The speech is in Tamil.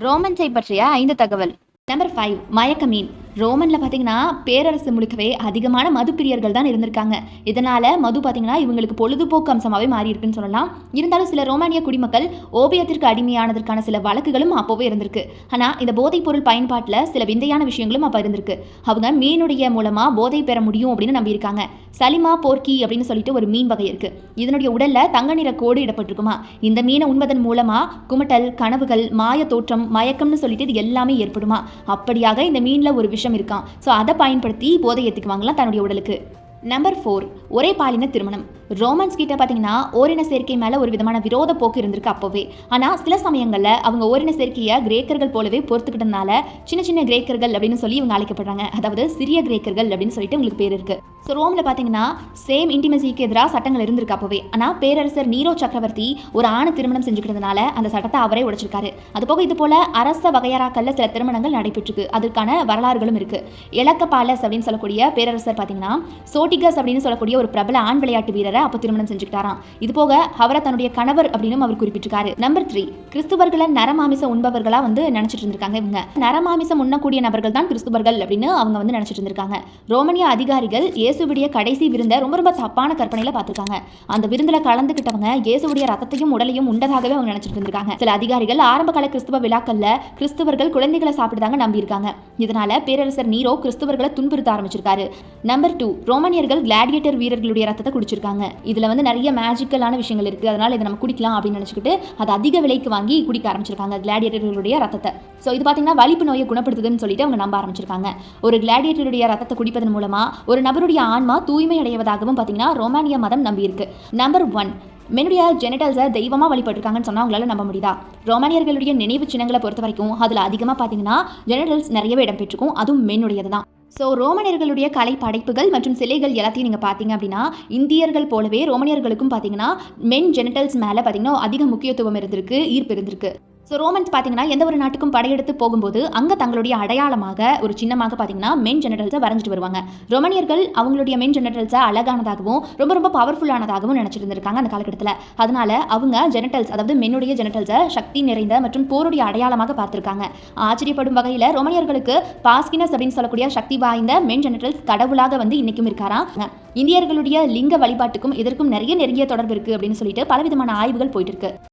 ரோமன்ஸை பற்றிய ஐந்து தகவல். நம்பர் ஃபைவ் மயக்க மீன். ரோமனில் பார்த்தீங்கன்னா பேரரசு முழுக்கவே அதிகமான மது பிரியர்கள் தான் இருந்திருக்காங்க. இதனால மது பார்த்தீங்கன்னா இவங்களுக்கு பொழுதுபோக்கு அம்சமாகவே மாறி இருக்குன்னு சொல்லலாம். இருந்தாலும் சில ரோமானிய குடிமக்கள் ஓபியத்திற்கு அடிமையானதற்கான சில வழக்குகளும் அப்போவே இருந்திருக்கு. ஆனால் இந்த போதைப் பொருள் பயன்பாட்டில் சில விந்தையான விஷயங்களும் அப்போ இருந்திருக்கு. அவங்க மீனுடைய மூலமாக போதை பெற முடியும் அப்படின்னு நம்பியிருக்காங்க. சலிமா போர்க்கி அப்படின்னு சொல்லிட்டு ஒரு மீன் வகை இருக்கு. இதனுடைய உடல்ல தங்க நிற கோடு இடப்பட்டிருக்குமா? இந்த மீனை உண்பதன் மூலமா குமட்டல் கனவுகள் மாய தோற்றம் மயக்கம்னு சொல்லிட்டு இது எல்லாமே ஏற்படுமா? அப்படியாக இந்த மீன்ல ஒரு விஷம் இருக்கான். ஸோ அதை பயன்படுத்தி போதை ஏற்றுக்குவாங்களாம் தன்னுடைய உடலுக்கு. நம்பர் ஃபோர் ஒரே பாலின திருமணம். ரோமன்ஸ் கிட்ட பார்த்தீங்கன்னா ஓரின சேர்க்கை மேலே ஒரு விதமான விரோத போக்கு இருந்திருக்கு அப்போவே. ஆனால் சில சமயங்களில் அவங்க ஓரின சேர்க்கையை கிரேக்கர்கள் போலவே பொறுத்துக்கிட்டதுனால சின்ன சின்ன கிரேக்கர்கள் அப்படின்னு சொல்லி இவங்க அழைக்கப்படுறாங்க. அதாவது சிறிய கிரேக்கர்கள் அப்படின்னு சொல்லிட்டு உங்களுக்கு பேர் இருக்கு. ஸோ ரோமில் பார்த்தீங்கன்னா சேம் இன்டிமசிக்கு எதிராக சட்டங்கள் இருந்திருக்கு அப்போவே. ஆனால் பேரரசர் நீரோ சக்கரவர்த்தி ஒரு ஆணை திருமணம் செஞ்சுக்கிறதுனால அந்த சட்டத்தை அவரே உடைச்சிருக்காரு. அது போக இது போல அரச வகையறாக்கல்ல சில திருமணங்கள் நடைபெற்றிருக்கு. அதற்கான வரலாறுகளும் இருக்கு. இலக்க பாலஸ் அப்படின்னு சொல்லக்கூடிய பேரரசர் பார்த்தீங்கன்னா சோட்டிகஸ் அப்படின்னு சொல்லக்கூடிய ஒரு பிரபல ஆண் விளையாட்டு வீரரை அப்போ திருமணம் செஞ்சுக்கிட்டாராம். இது போக அவரை தன்னுடைய கணவர் அப்படின்னு அவர் குறிப்பிட்டிருக்காரு. நம்பர் த்ரீ கிறிஸ்துவர்களை நரமாமிச உண்பவர்களா வந்து நினைச்சிட்டு இருந்திருக்காங்க இவங்க. நரமாமிசம் உண்ணக்கூடிய நபர்கள் தான் கிறிஸ்துவர்கள் அப்படின்னு அவங்க வந்து நினைச்சிட்டு இருந்திருக்காங்க. ரோமனிய அதிகாரிகள் இயேசுவுடைய கடைசி விருந்தை ரொம்ப ரொம்ப தப்பான கற்பனையில பார்த்திருக்காங்க. அந்த விருந்துல கலந்துக்கிட்டவங்க இயேசுடைய ரத்தத்தையும் உடலையும் உண்டதாகவே அவங்க நினைச்சிட்டு இருந்திருக்காங்க. சில அதிகாரிகள் ஆரம்ப கால கிறிஸ்துவ விழாக்கள்ல கிறிஸ்துவர்கள் குழந்தைகளை சாப்பிடுதாங்க நம்பியிருக்காங்க. இதனால பேரரசர் நீரோ கிறிஸ்துவர்களை துன்புறுத்த ஆரம்பிச்சிருக்காரு. நம்பர் டூ ரோமனிய ரோமனியர்கள் கிளாடியேட்டர் வீரர்களுடைய ரத்தத்தை குடிச்சிருக்காங்க. இதுல வந்து நிறைய மேஜிக்கலான விஷயங்கள் இருக்கு. அதனால இதை நம்ம குடிக்கலாம் அப்படின்னு நினைச்சுக்கிட்டு அதை அதிக விலைக்கு வாங்கி குடிக்க ஆரம்பிச்சிருக்காங்க கிளாடியேட்டர்களுடைய ரத்தத்தை. ஸோ இது பார்த்தீங்கன்னா வலிப்பு நோயை குணப்படுத்துதுன்னு சொல்லிட்டு அவங்க நம்ப ஆரம்பிச்சிருக்காங்க. ஒரு கிளாடியேட்டருடைய ரத்தத்தை குடிப்பதன் மூலமா ஒரு நபருடைய ஆன்மா தூய்மை அடைவதாகவும் பார்த்தீங்கன்னா ரோமானிய மதம் நம்பியிருக்கு. நம்பர் ஒன் மெனுடைய ஜெனடல்ஸை தெய்வமாக வழிபட்டிருக்காங்கன்னு சொன்னால் அவங்களால நம்ப முடியுதா? ரோமானியர்களுடைய நினைவு சின்னங்களை பொறுத்த வரைக்கும் அதில் அதிகமாக பார்த்தீங்கன்னா ஜெனடல்ஸ் நிறையவே இடம்பெற்றிருக்கும். அதுவும் மென்னுடையது தான் ஸோ ரோமனியர்களுடைய கலை படைப்புகள் மற்றும் சிலைகள் எல்லாத்தையும் நீங்கள் பார்த்தீங்க அப்படின்னா இந்தியர்கள் போலவே ரோமனியர்களுக்கும் பார்த்தீங்கன்னா மென் ஜெனட்டல்ஸ் மேலே பார்த்தீங்கன்னா அதிக முக்கியத்துவம் இருந்திருக்கு ஈர்ப்பு இருந்திருக்கு. ஸோ ரோமன்ஸ் பார்த்தீங்கன்னா எந்த ஒரு நாட்டுக்கும் படையெடுத்து போகும்போது அங்கே தங்களுடைய அடையாளமாக ஒரு சின்னமாக பார்த்தீங்கன்னா மென் ஜெனரல்ஸை வரைஞ்சிட்டு வருவாங்க. ரோமனியர்கள் அவங்களுடைய மென் ஜெனரல்ஸை அழகானதாகவும் ரொம்ப ரொம்ப பவர்ஃபுல்லானதாகவும் நினச்சிட்டு இருந்திருக்காங்க அந்த காலகட்டத்தில். அதனால அவங்க ஜெனட்டல்ஸ் அதாவது மென்னுடைய ஜெனட்டல்ஸை சக்தி நிறைந்த மற்றும் போருடைய அடையாளமாக பார்த்துருக்காங்க. ஆச்சரியப்படும் வகையில் ரோமனியர்களுக்கு பாஸ்கினஸ் அப்படின்னு சொல்லக்கூடிய சக்தி வாய்ந்த மென் ஜெனரல்ஸ் கடவுளாக வந்து இன்னைக்கும் இருக்காராம். இந்தியர்களுடைய லிங்க வழிபாட்டுக்கும் இதற்கும் நிறைய நெருங்கிய தொடர்பு இருக்கு அப்படின்னு சொல்லிட்டு பலவிதமான ஆய்வுகள் போயிட்டு இருக்கு.